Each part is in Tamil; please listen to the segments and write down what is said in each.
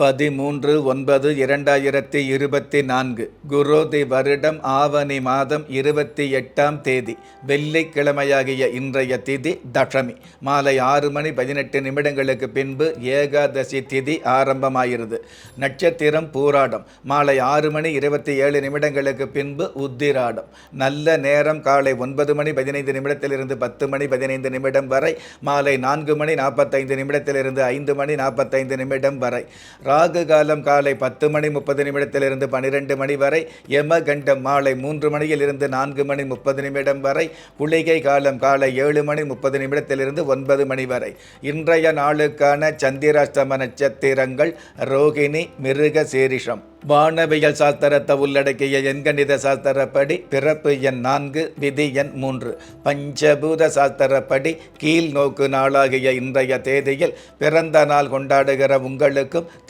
பதிமூன்று ஒன்பது இரண்டாயிரத்தி இருபத்தி நான்கு குரோதி வருடம் ஆவணி மாதம் இருபத்தி எட்டாம் தேதி வெள்ளிக்கிழமையாகிய இன்றைய திதி தஷமி மாலை ஆறு மணி பதினெட்டு நிமிடங்களுக்கு பின்பு ஏகாதசி திதி ஆரம்பமாகிறது. நட்சத்திரம் பூராடம் மாலை ஆறு மணி இருபத்தி ஏழு நிமிடங்களுக்கு பின்பு உத்திராடம் நல்ல நேரம் காலை ஒன்பது மணி பதினைந்து நிமிடத்திலிருந்து பத்து மணி பதினைந்து நிமிடம் வரை மாலை நான்கு மணி நாற்பத்தைந்து நிமிடத்திலிருந்து ஐந்து மணி நாற்பத்தைந்து நிமிடம் வரை. ராகு காலம் காலை பத்து மணி முப்பது நிமிடத்திலிருந்து பனிரெண்டு மணி வரை யமகண்டம் மாலை மூன்று மணியிலிருந்து நான்கு மணி முப்பது நிமிடம் வரை குளிகை காலம் காலை ஏழு மணி முப்பது நிமிடத்திலிருந்து ஒன்பது மணி வரை. இன்றைய நாளுக்கான சந்திராஷ்டம நட்சத்திரங்கள் ரோகிணி மிருக சீரிஷம். வானவியல் சாஸ்திரத்தை உள்ளடக்கிய எண்கணித சாஸ்திரப்படி பிறப்பு எண் நான்கு விதி எண் மூன்று. பஞ்சபூத சாஸ்திரப்படி கீழ் நோக்கு நாளாகிய இன்றைய தேதியில் பிறந்த நாள் கொண்டாடுகிற உங்களுக்கும்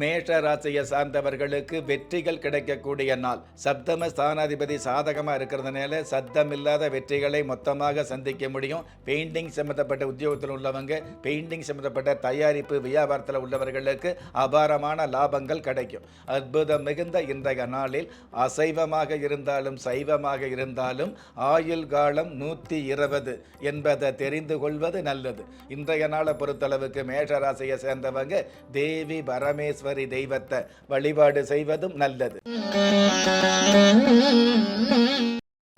மேஷ ராசியை சார்ந்தவர்களுக்கு வெற்றிகள் கிடைக்கக்கூடிய நாள். சப்தம ஸ்தானாதிபதி சாதகமாக இருக்கிறதுனால சத்தம் இல்லாத வெற்றிகளை மொத்தமாக சந்திக்க முடியும். பெயிண்டிங் சம்மந்தப்பட்ட உத்தியோகத்தில் உள்ளவங்க பெயிண்டிங் சம்மந்தப்பட்ட தயாரிப்பு வியாபாரத்தில் உள்ளவர்களுக்கு அபாரமான லாபங்கள் கிடைக்கும். அற்புதம் மிகுந்த இன்றைய நாளில் அசைவமாக இருந்தாலும் சைவமாக இருந்தாலும் ஆயுள் காலம் நூற்றி இருபது என்பதை தெரிந்து கொள்வது நல்லது. இன்றைய நாளை பொறுத்தளவுக்கு மேஷ ராசியை சேர்ந்தவங்க தேவி பரமேஸ்வரி தெய்வத்தை வழிபாடு செய்வதும் நல்லது.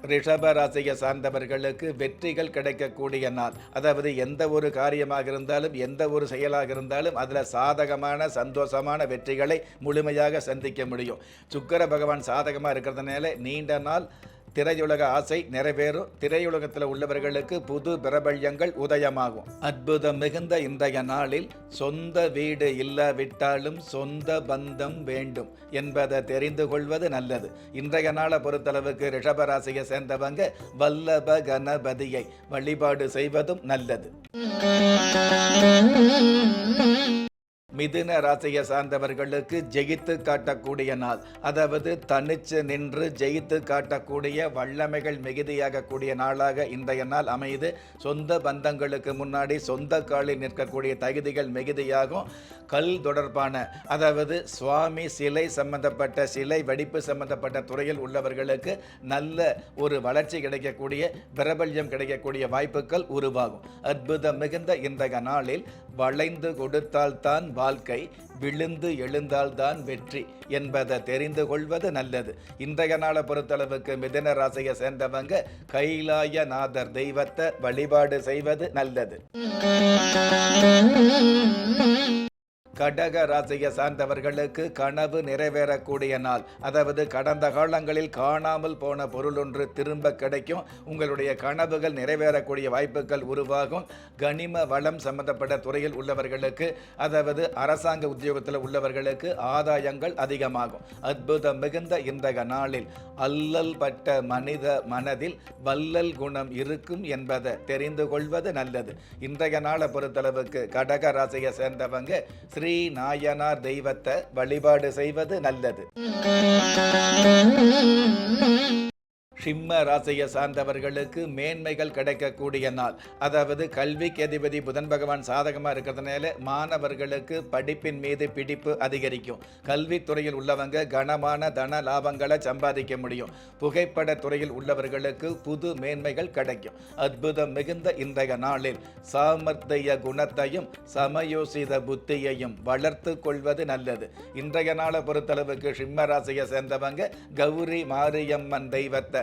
ரிஷப ராசியை சார்ந்தவர்களுக்கு வெற்றிகள் கிடைக்கக்கூடிய நாள். அதாவது எந்த ஒரு காரியமாக இருந்தாலும் எந்த ஒரு செயலாக இருந்தாலும் அதில் சாதகமான சந்தோஷமான வெற்றிகளை முழுமையாக சந்திக்க முடியும். சுக்கர பகவான் சாதகமாக இருக்கிறதுனால நீண்ட நாள் திரையுலக ஆசை நிறைவேறும். திரையுலகத்தில் உள்ளவர்களுக்கு புது பிரபல்யங்கள் உதயமாகும். அற்புதம் மிகுந்த இன்றைய நாளில் சொந்த வீடு இல்லாவிட்டாலும் சொந்த பந்தம் வேண்டும் என்பதை தெரிந்து கொள்வது நல்லது. இன்றைய நாளை பொறுத்தளவுக்கு ரிஷபராசியை சேர்ந்தவங்க வல்லப கணபதியை வழிபாடு செய்வதும் நல்லது. மிதுன ராசியை சார்ந்தவர்களுக்கு ஜெயித்து காட்டக்கூடிய நாள். அதாவது தனிச்சு நின்று ஜெயித்து காட்டக்கூடிய வல்லமைகள் மிகுதியாகக்கூடிய நாளாக இன்றைய நாள் அமையுது. சொந்த பந்தங்களுக்கு முன்னாடி சொந்த காலில் நிற்கக்கூடிய தகுதிகள் மிகுதியாகும். கல் தொடர்பான அதாவது சுவாமி சிலை சம்பந்தப்பட்ட சிலை வடிப்பு சம்பந்தப்பட்ட துறையில் உள்ளவர்களுக்கு நல்ல ஒரு வளர்ச்சி கிடைக்கக்கூடிய பிரபல்யம் கிடைக்கக்கூடிய வாய்ப்புகள் உருவாகும். அற்புதம் மிகுந்த இன்றைய நாளில் வளைந்து கொடுத்தால்தான் வாழ்க்கை விழுந்து எழுந்தால்தான் வெற்றி என்பதை தெரிந்து கொள்வது நல்லது. இன்றைய நாளை பொறுத்தளவுக்கு மிதன ராசியை சேர்ந்தவங்க கைலாயநாதர் தெய்வத்தை வழிபாடு செய்வது நல்லது. கடக ராசியை சார்ந்தவர்களுக்கு கனவு நிறைவேறக்கூடிய நாள். அதாவது கடந்த காலங்களில் காணாமல் போன பொருள் ஒன்று திரும்ப கிடைக்கும். உங்களுடைய கனவுகள் நிறைவேறக்கூடிய வாய்ப்புகள் உருவாகும். கனிம வளம் சம்பந்தப்பட்ட துறையில் உள்ளவர்களுக்கு அதாவது அரசாங்க உத்தியோகத்தில் உள்ளவர்களுக்கு ஆதாயங்கள் அதிகமாகும். அற்புதம் மிகுந்த இந்த நாளில் அல்லல் பட்ட மனித மனதில் வல்லல் குணம் இருக்கும் என்பதை தெரிந்து கொள்வது நல்லது. இன்றைய நாளை பொறுத்தளவுக்கு கடக ராசியை சேர்ந்தவங்க ஸ்ரீ நாயனார் தெய்வத்தை வழிபாடு செய்வது நல்லது. சிம்ம ராசியை சார்ந்தவர்களுக்கு மேன்மைகள் கிடைக்கக்கூடிய நாள். அதாவது கல்விக்கு அதிபதி புதன் பகவான் சாதகமாக இருக்கிறதுனால மாணவர்களுக்கு படிப்பின் மீது பிடிப்பு அதிகரிக்கும். கல்வித்துறையில் உள்ளவங்க கனமான தன லாபங்களை சம்பாதிக்க முடியும். புகைப்பட துறையில் உள்ளவர்களுக்கு புது மேன்மைகள் கிடைக்கும். அற்புதம் மிகுந்த இன்றைய நாளில் சாமர்த்திய குணத்தையும் சமயோசித புத்தியையும் வளர்த்து கொள்வது நல்லது. இன்றைய நாளை பொறுத்தளவுக்கு சிம்ம ராசியை சேர்ந்தவங்க கௌரி மாரியம்மன் தெய்வத்தை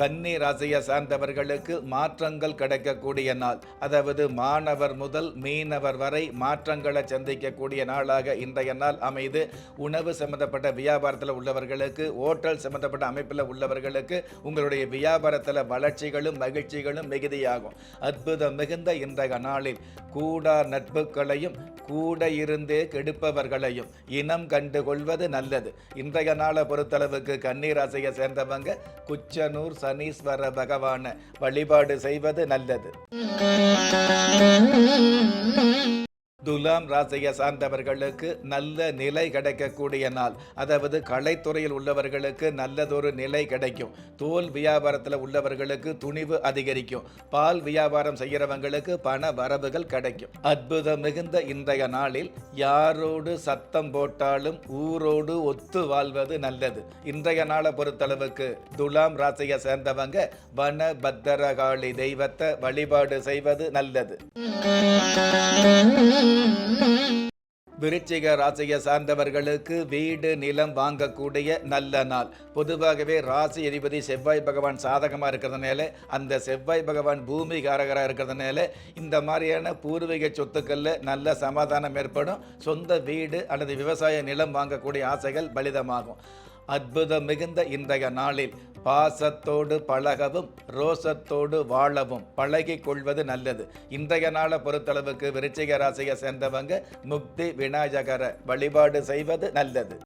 கன்னி ராசியை சார்ந்தவர்களுக்கு மாற்றங்கள் கிடைக்கக்கூடிய நாள். அதாவது மாணவர் முதல் மீனவர் வரை மாற்றங்களை சந்திக்கக்கூடிய நாளாக இன்றைய நாள் அமைது. உணவு சம்பந்தப்பட்ட வியாபாரத்தில் உள்ளவர்களுக்கு ஓட்டல் சம்பந்தப்பட்ட அமைப்பில் உள்ளவர்களுக்கு உங்களுடைய வியாபாரத்தில் வளர்ச்சிகளும் மகிழ்ச்சிகளும் மிகுதியாகும். அற்புதம் மிகுந்த இன்றைய நாளில் கூடா நட்புகளையும் கூட இருந்தே கெடுப்பவர்களையும் இனம் கண்டு கொள்வது நல்லது. இன்றைய நாளை பொறுத்தளவுக்கு கன்னிராசியை சேர்ந்தவங்க குச்சனூர் சனீஸ்வர பகவான வழிபாடு செய்வது நல்லது. துலாம் ராசியை சார்ந்தவர்களுக்கு நல்ல நிலை கிடைக்கக்கூடிய நாள். அதாவது கலைத்துறையில் உள்ளவர்களுக்கு நல்லதொரு நிலை கிடைக்கும். தோல் வியாபாரத்தில் உள்ளவர்களுக்கு துணிவு அதிகரிக்கும். பால் வியாபாரம் செய்கிறவங்களுக்கு பண வரவுகள் கிடைக்கும். அற்புதம் மிகுந்த இன்றைய நாளில் யாரோடு சத்தம் போட்டாலும் ஊரோடு ஒத்து வாழ்வது நல்லது. இன்றைய நாளை பொறுத்தளவுக்கு துலாம் ராசியை சேர்ந்தவங்க வன பத்திரகாளி தெய்வத்தை வழிபாடு செய்வது நல்லது. விருச்சிக ராசியை சார்ந்தவர்களுக்கு வீடு நிலம் வாங்கக்கூடிய நல்ல நாள். பொதுவாகவே ராசி அதிபதி செவ்வாய் பகவான் சாதகமாக இருக்கிறதுனால அந்த செவ்வாய் பகவான் பூமி காரகராக இருக்கிறதுனால இந்த மாதிரியான பூர்வீக சொத்துக்களில் நல்ல சமாதானம் ஏற்படும். சொந்த வீடு அல்லது விவசாய நிலம் வாங்கக்கூடிய ஆசைகள் பலிதமாகும். அற்புதம் மிகுந்த இன்றைய நாளில் பாசத்தோடு பழகவும் ரோசத்தோடு வாழவும் பழகி கொள்வது நல்லது. இன்றைய நாளை பொறுத்தளவுக்கு விருச்சிக ராசியை சேர்ந்தவங்க முக்தி விநாயகரை வழிபாடு செய்வது நல்லது.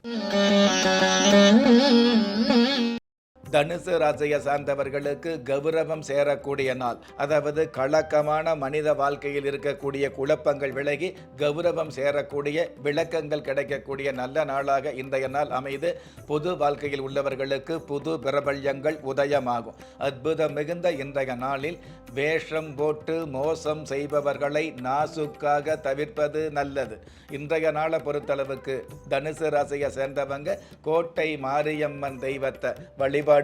தனுசு ராசியை சார்ந்தவர்களுக்கு கௌரவம் சேரக்கூடிய நாள். அதாவது கலக்கமான மனித வாழ்க்கையில் இருக்கக்கூடிய குழப்பங்கள் விலகி கௌரவம் சேரக்கூடிய விளக்கங்கள் கிடைக்கக்கூடிய நல்ல நாளாக இன்றைய நாள் அமைது. பொது வாழ்க்கையில் உள்ளவர்களுக்கு புது பிரபல்யங்கள் உதயமாகும். அற்புதம் மிகுந்த இன்றைய நாளில் வேஷம் போட்டு மோசம் செய்பவர்களை நாசுக்காக தவிர்ப்பது நல்லது. இன்றைய நாளை பொறுத்தளவுக்கு தனுசு ராசியை சேர்ந்தவங்க கோட்டை மாரியம்மன் தெய்வத்தை வழிபாடு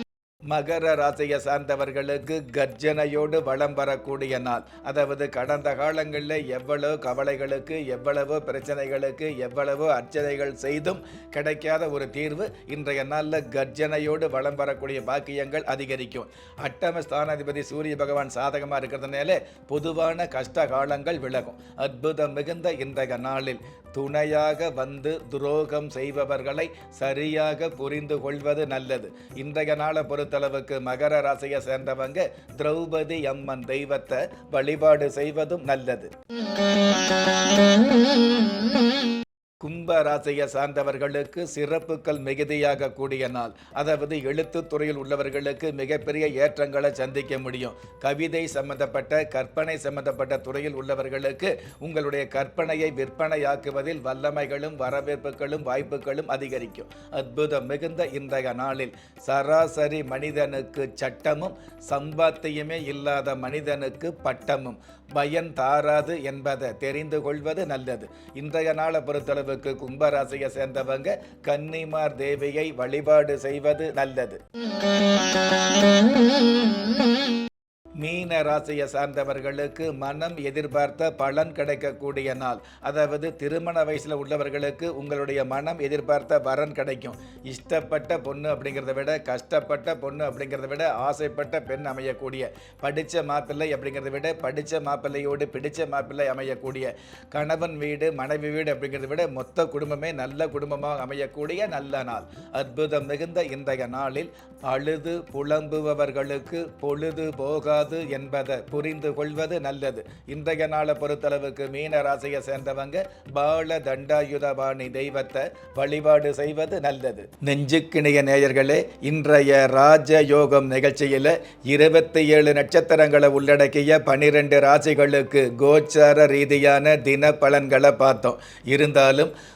மகர ராசியை சார்ந்தவர்களுக்கு கர்ஜனையோடு வளம் வரக்கூடிய நாள். அதாவது கடந்த காலங்களில் எவ்வளவு கவலைகளுக்கு எவ்வளவு பிரச்சனைகளுக்கு எவ்வளவு அர்ச்சனைகள் செய்தும் கிடைக்காத ஒரு தீர்வு இன்றைய நாளில் கர்ஜனையோடு வளம் வரக்கூடிய பாக்கியங்கள் அதிகரிக்கும். அட்டம ஸ்தானாதிபதி சூரிய பகவான் சாதகமாக இருக்கிறதுனால பொதுவான கஷ்ட காலங்கள் விலகும். அற்புதம் மிகுந்த இன்றைய நாளில் துணையாக வந்து துரோகம் செய்பவர்களை சரியாக புரிந்து கொள்வது நல்லது. இன்றைய நாளை பொறுத்தளவுக்கு மகர ராசியை சேர்ந்தவங்க திரௌபதி அம்மன் தெய்வத்தை வழிபாடு செய்வதும் நல்லது. கும்ப ராசியை சார்ந்தவர்களுக்கு சிறப்புகள் மிகுதியாக கூடிய நாள். அதாவது எழுத்து துறையில் உள்ளவர்களுக்கு மிகப்பெரிய ஏற்றங்களை சந்திக்க முடியும். கவிதை சம்பந்தப்பட்ட கற்பனை சம்பந்தப்பட்ட துறையில் உள்ளவர்களுக்கு உங்களுடைய கற்பனையை விற்பனையாக்குவதில் வல்லமைகளும் வரவேற்புகளும் வாய்ப்புகளும் அதிகரிக்கும். அற்புதம் மிகுந்த இன்றைய நாளில் சராசரி மனிதனுக்கு சட்டமும் சம்பாத்தியமே இல்லாத மனிதனுக்கு பட்டமும். பயன் தாராது என்பதை தெரிந்து கொள்வது நல்லது. இன்றைய நாளை பொறுத்தளவு பொறுத்தளவுக்கு கும்பராசியை சேர்ந்தவங்க கன்னிமார் தேவியை வழிபாடு செய்வது நல்லது. மீன ராசியை சார்ந்தவர்களுக்கு மனம் எதிர்பார்த்த பலன் கிடைக்கக்கூடிய நாள். அதாவது திருமண வயசில் உள்ளவர்களுக்கு உங்களுடைய மனம் எதிர்பார்த்த வரன் கிடைக்கும். இஷ்டப்பட்ட பொண்ணு அப்படிங்கிறத விட கஷ்டப்பட்ட பொண்ணு அப்படிங்கிறத விட ஆசைப்பட்ட பெண் அமையக்கூடிய. படித்த மாப்பிள்ளை அப்படிங்கிறத விட படித்த மாப்பிள்ளையோடு பிடித்த மாப்பிள்ளை அமையக்கூடிய. கணவன் வீடு மனைவி வீடு அப்படிங்கிறத விட மொத்த குடும்பமே நல்ல குடும்பமாக அமையக்கூடிய நல்ல நாள். அற்புதம் மிகுந்த இன்றைய நாளில் அழுது புலம்புபவர்களுக்கு பொழுது போகாது கூடாது என்பதை புரிந்து கொள்வது நல்லது. இன்றைய நாளை பொறுத்தளவுக்கு மீன ராசியை சேர்ந்தவங்க பால தண்டாயுதபாணி தெய்வத்தை வழிபாடு செய்வது நல்லது. நெஞ்சுக்கிணிய நேயர்களே இன்றைய ராஜ யோகம் நிகழ்ச்சியில் இருபத்தி ஏழு நட்சத்திரங்களை உள்ளடக்கிய பனிரெண்டு ராசிகளுக்கு கோச்சார ரீதியான தின பலன்களை பார்த்தோம். இருந்தாலும்